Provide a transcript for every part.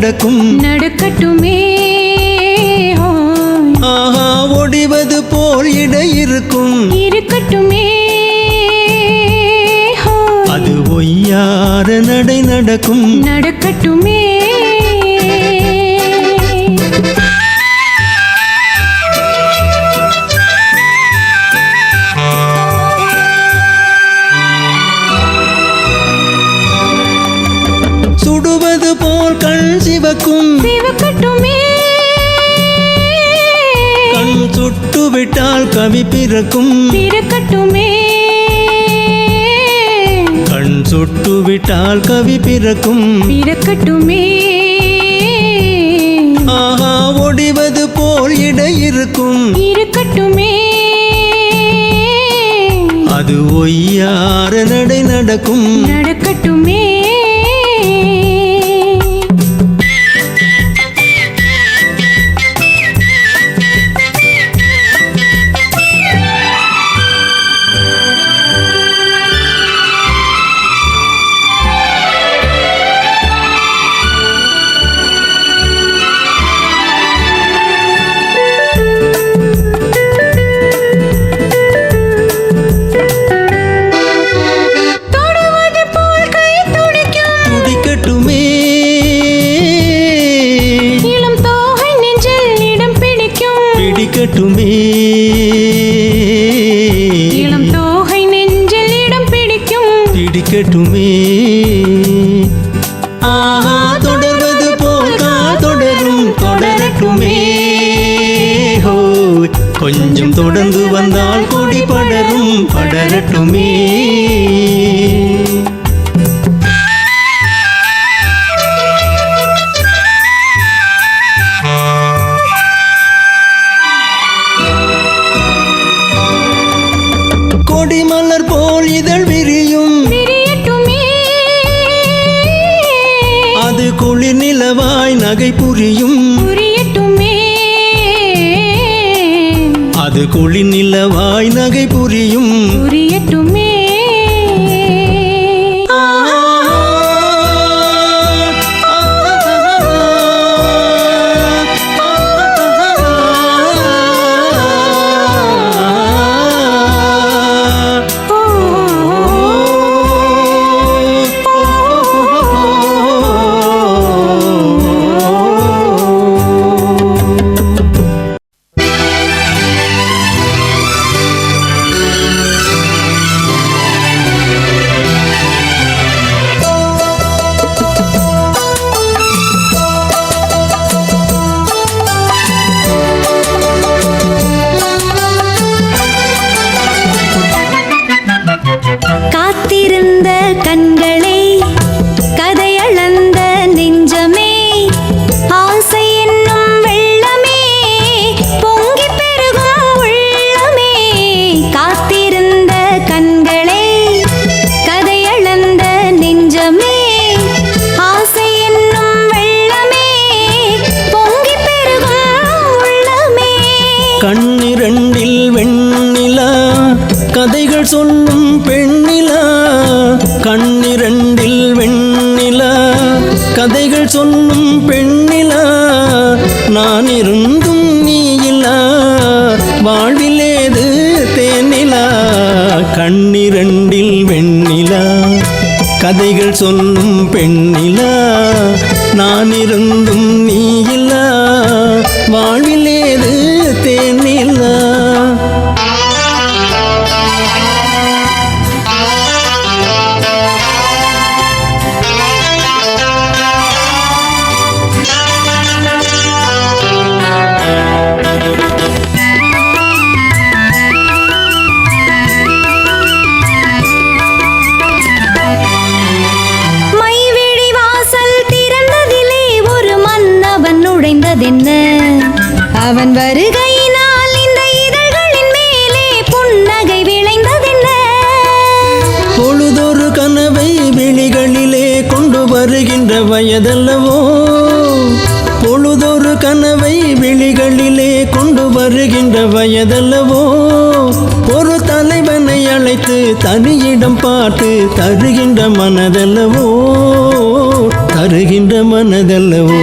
நடக்கும். நடக்கட்டுமே. ஆஹா ஒடிவது போல் இடை இருக்கும். இருக்கட்டுமே. அது ஒய்யார நடை நடக்கும். நடக்கட்டுமே. கவி பிறக்கும். பிறக்கட்டுமே. கண் சுட்டு விட்டால் கவி பிறக்கும். பிறக்கட்டுமே. ஆஹா ஒடிவது போல் இடை இருக்கும். இருக்கட்டுமே. அது ஒய்யார நடை நடக்கும். நடக்கட்டுமே. படரட்டுமே கொடிமலர் போல் இதழ் விரியும். அது குளிர் நிலவாய் நகை புரியும். அது குளிர் நிலவாய் நகை புரியும். புரியட்டும் Cao கதைகள் சொல்லும் பெண் அவன் வருகையினால் இந்த இதழ்களின் மேலே புன்னகை விளைந்ததென்ன? பொழுதொரு கனவை விழிகளிலே கொண்டு வருகின்ற வயதல்லவோ? பொழுதொரு கனவை விழிகளிலே கொண்டு வருகின்ற வயதல்லவோ? ஒரு தலைவனை அழைத்து தனியிடம் பார்த்து தருகின்ற மனதல்லவோ? தருகின்ற மனதல்லவோ?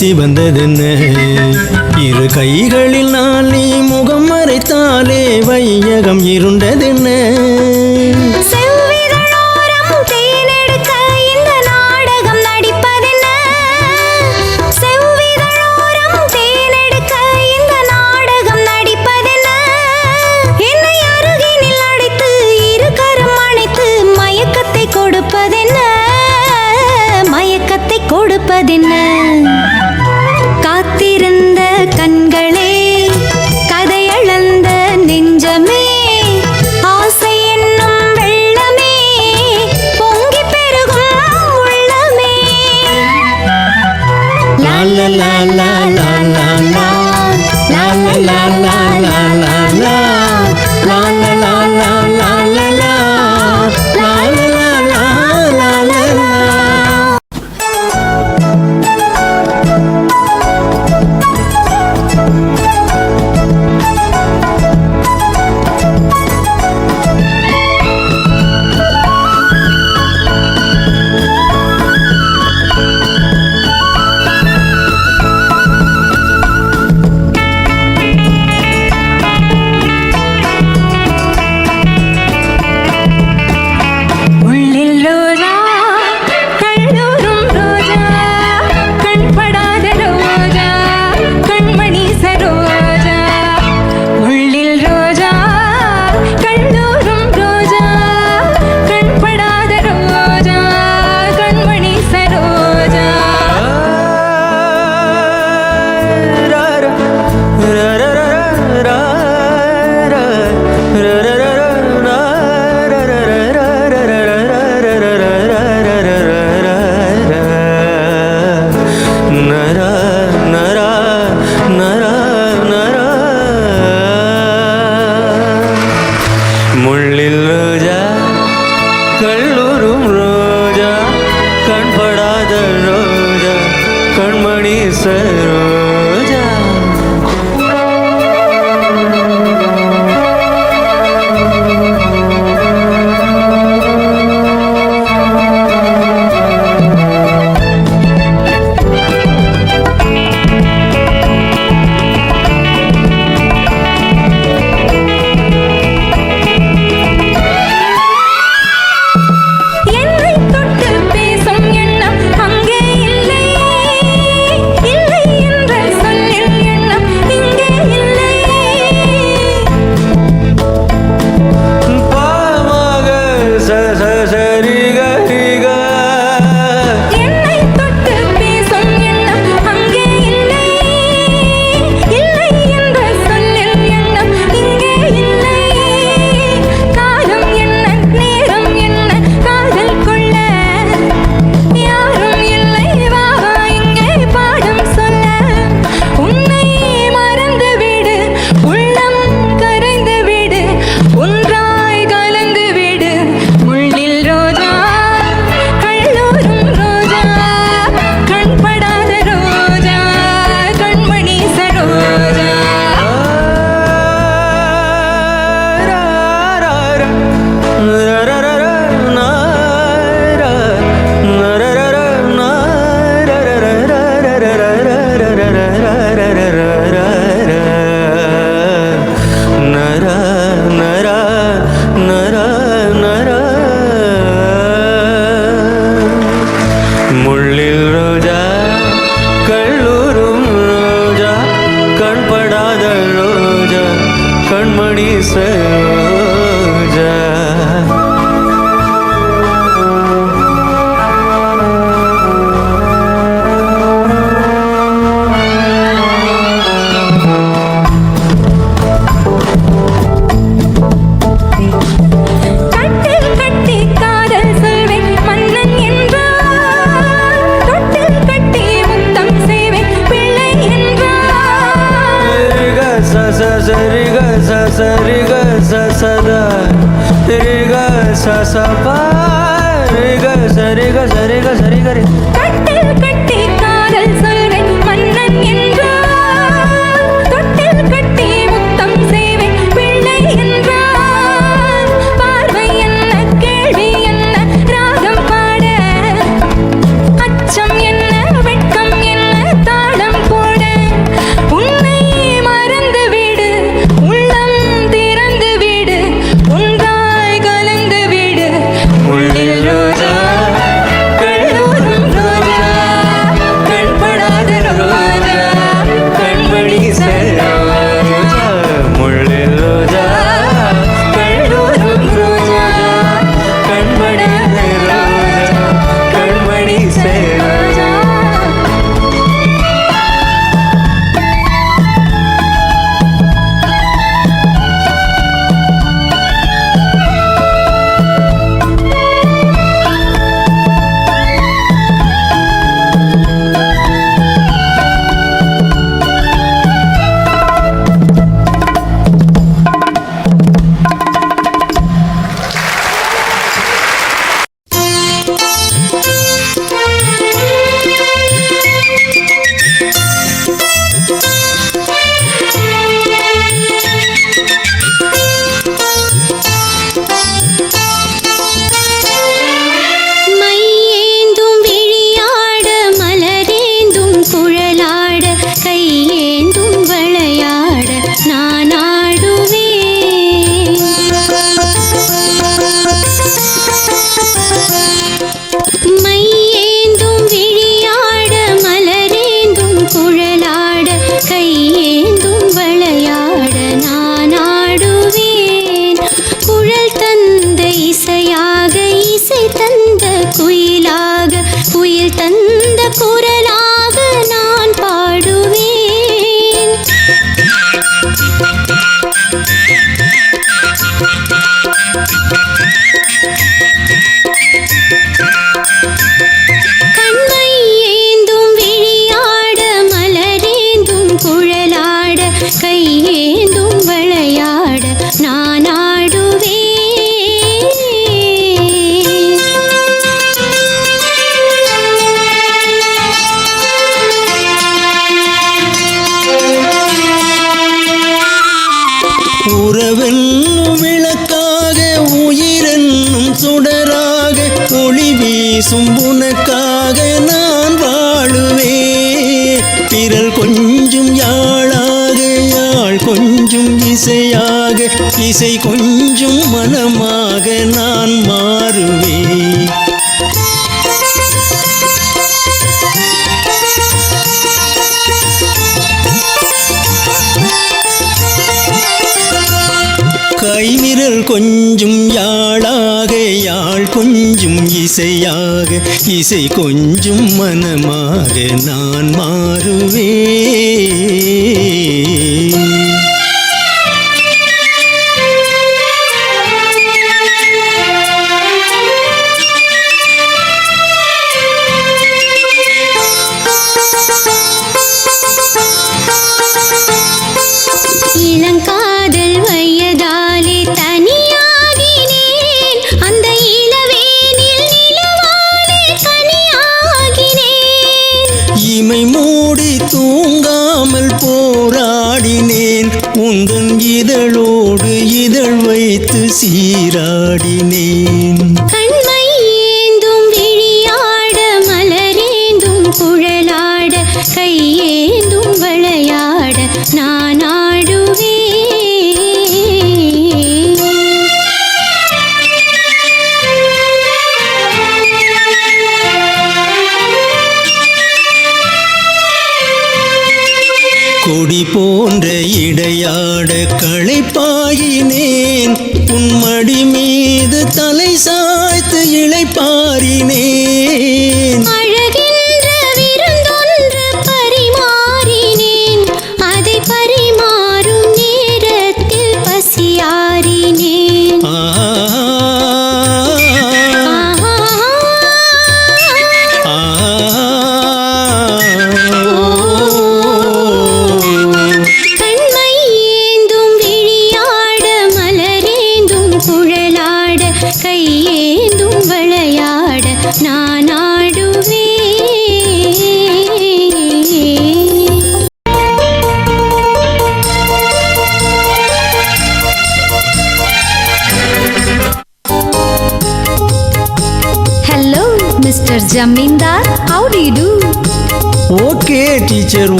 பூச்சி வந்ததென்ன. இரு கைகளில் நான் நீ முகம் மறைத்தாலே வையகம் இருண்டதென்ன. us above. கொஞ்சும் இசையாக இசை கொஞ்சும் மனமாக நான் மாறுவேன். கைவிரல் கொஞ்சும் யாழாக யாழ் கொஞ்சும் இசையாக இசை கொஞ்சும் மனமாக நான் மாறுவேன். நாடுவே கொடி போன்ற இடையாட களைப்பாயினே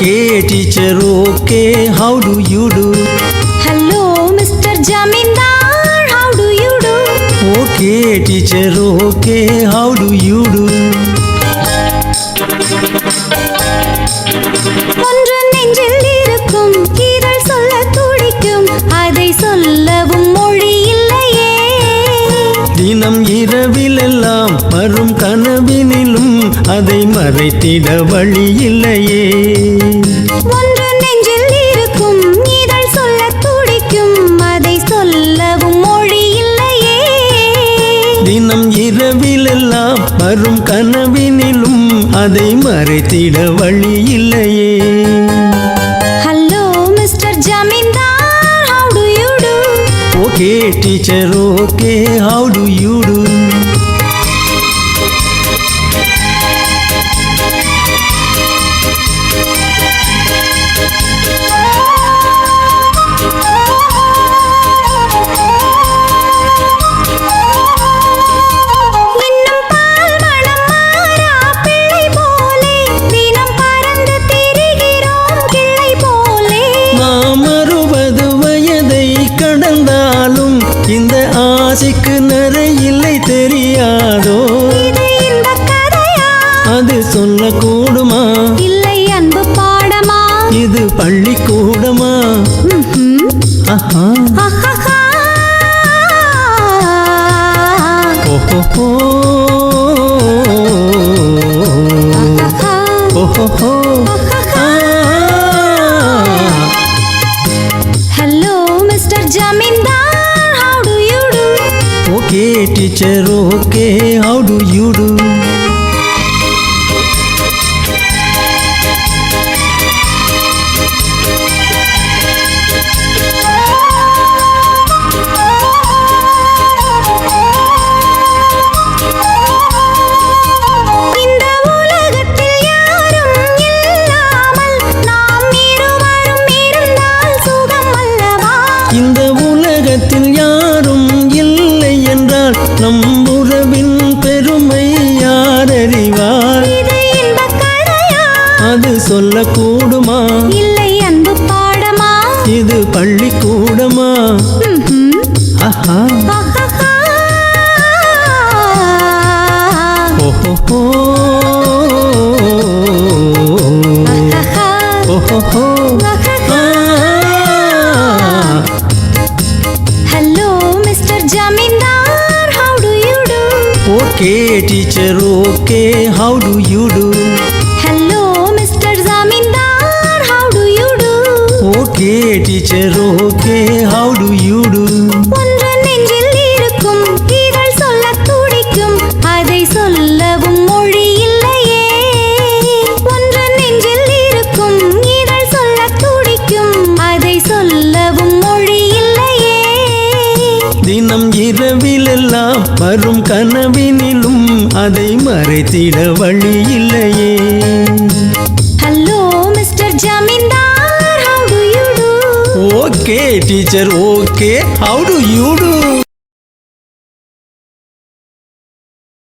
okay teacher okay how do you do hello mister zamindar how do you do okay teacher okay how do you do ஒன்று நெஞ்சில் இருக்கும் இதழ் சொல்ல துடிக்கும் அதை சொல்லவும் மொழி இல்லையே. தினம் இரவிலெல்லாம் வரும் கனவினிலும் அதை மறைத்திட வழி இல்லையே ஒன்று நெஞ்சில் இருக்கும் இதழ் சொல்ல துடிக்கும் அதை சொல்லவும் மொழி இல்லையே தினம் இரவிலெல்லாம் வரும் கனவினிலும் அதை மறைத்திட வழி இல்லையே hello mister zamindar how do you do okay teacher okay how do you do சொல்லக்கூடுமா இல்லை அன்பு பாடமா? இது பள்ளிக்கூடமா ம்ஹும். ஆஹா. ஓஹோ. ஓஹோ hello mister zamindar how do you do okay teacher okay how do you do சொல்லக்கூடுமா இல்லை அன்பு பாடமா இது பள்ளிக்கூடமா. ஆஹா. ஓஹோ. ஓஹோ அஹஹா. Hello mister zamindar how do you do okay teacher okay teacher okay how do you do ஒன்று நெஞ்சில் இருக்கும் இதழ் சொல்ல துடிக்கும் அதை சொல்லவும் மொழி இல்லையே. ஒன்று நெஞ்சில் இருக்கும் இதழ் சொல்ல துடிக்கும் அதை சொல்லவும் மொழி இல்லையே. தினம் இரவிலெல்லாம் வரும் கனவினிலும் அதை மறைத்திட வழி இல்லையே. Zamindar how do you do okay